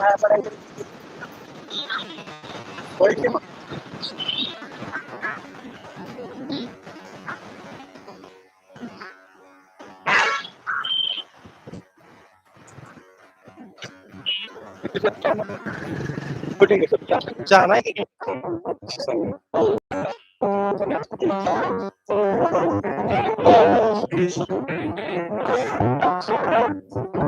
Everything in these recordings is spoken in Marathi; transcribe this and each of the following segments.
ഭയപ്പെടേണ്ടത് putting it up. John, I think. Thank you.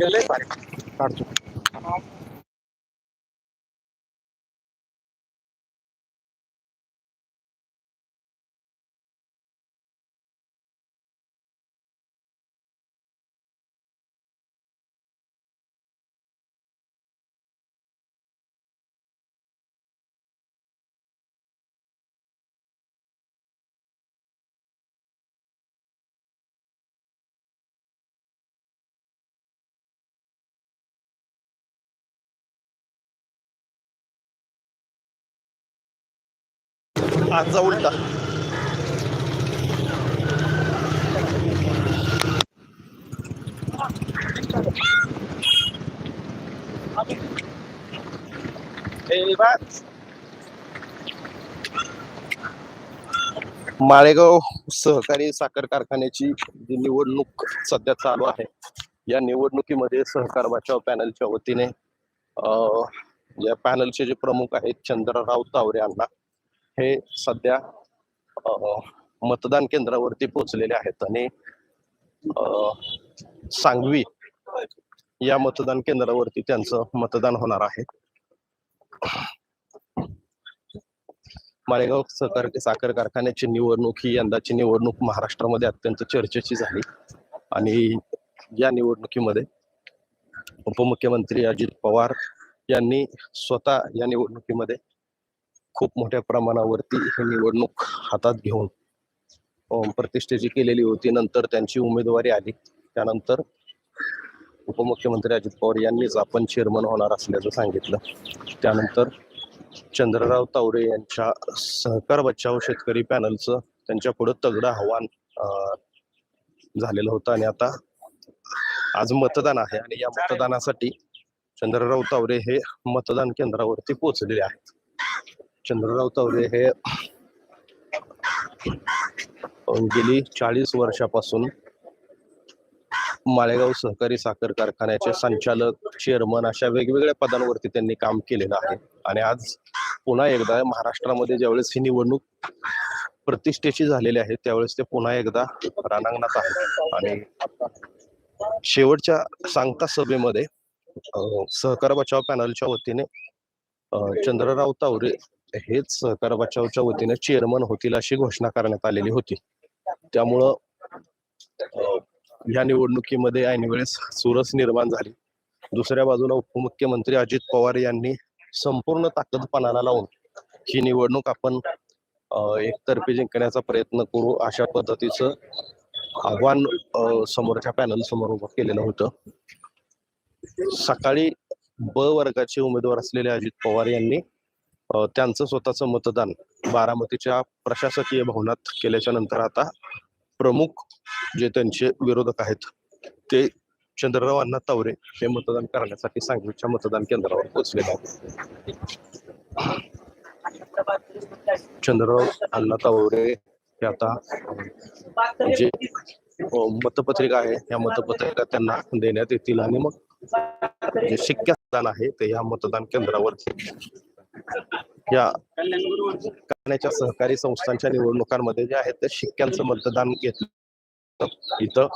গেলে পারে आजचा उलटा. माळेगाव सहकारी साखर कारखान्याची जी निवडणूक सध्या चालू आहे या निवडणुकीमध्ये सहकार बचाव पॅनलच्या वतीने या पॅनलचे जे प्रमुख आहेत चंद्रराव तावरे यांना हे सध्या मतदान केंद्रावरती पोहोचलेले आहेत आणि सांगवी या मतदान केंद्रावरती त्यांचं मतदान होणार आहे. माळेगाव सहकार साखर कारखान्याची निवडणूक ही यंदाची निवडणूक महाराष्ट्रामध्ये अत्यंत चर्चेची झाली. आणि या निवडणुकीमध्ये उपमुख्यमंत्री अजित पवार यांनी स्वतः या निवडणुकीमध्ये खूप मोठ्या प्रमाणावरती ही निवडणूक हातात घेऊन प्रतिष्ठेची केलेली होती. नंतर त्यांची उमेदवारी आली. त्यानंतर उपमुख्यमंत्री अजित पवार यांनीच आपण चेअरमन होणार असल्याचं सांगितलं. त्यानंतर चंद्रराव तावरे यांच्या सहकार बचाव शेतकरी पॅनलचं त्यांच्या पुढे तगडं आव्हान झालेलं होतं. आणि आता आज मतदान आहे. आणि या मतदानासाठी चंद्रराव तावरे हे मतदान केंद्रावरती पोहोचलेले आहेत. चंद्रराव तावरे हे गेली चाळीस वर्षापासून माळेगाव सहकारी साखर कारखान्याचे संचालक चेअरमन अशा वेगवेगळ्या पदांवरती त्यांनी काम केलेलं आहे. आणि आज पुन्हा एकदा महाराष्ट्रामध्ये ज्यावेळेस ही निवडणूक प्रतिष्ठेची झालेली आहे त्यावेळेस ते पुन्हा एकदा रानांगणात आहेत आणि शेवटच्या सांगता सभेमध्ये सहकार बचाव पॅनलच्या वतीने चंद्रराव तावरे हेच सहकार बचावच्या वतीने चेअरमन होतील अशी घोषणा करण्यात आलेली होती. त्यामुळं या निवडणुकीमध्ये ऐनवेळेस चुरस निर्माण झाली. दुसऱ्या बाजूला उपमुख्यमंत्री अजित पवार यांनी संपूर्ण ताकदपणाला लावून ही निवडणूक आपण एकतर्फी जिंकण्याचा प्रयत्न करू अशा पद्धतीचं आव्हान समोरच्या पॅनल समोर उभं केलेलं होतं. सकाळी ब वर्गाचे उमेदवार असलेले अजित पवार यांनी त्यांचं स्वतःचं मतदान बारामतीच्या प्रशासकीय भवनात केल्याच्यानंतर आता प्रमुख जे त्यांचे विरोधक आहेत ते चंद्रराव अण्णा तावरे हे मतदान करण्यासाठी सांगलीच्या मतदान केंद्रावर पोहोचलेले आहेत. चंद्रराव अण्णा तावरे हे आता जे मतपत्रिका आहे या मतपत्रिका त्यांना देण्यात येतील आणि मग जे शिक्क्या मतदान आहे ते या मतदान केंद्रावरती या कारखान्याच्या सहकारी संस्थांच्या निवडणुकांमध्ये जे आहेत ते शिक्क्यांचं मतदान घेतलं. इथं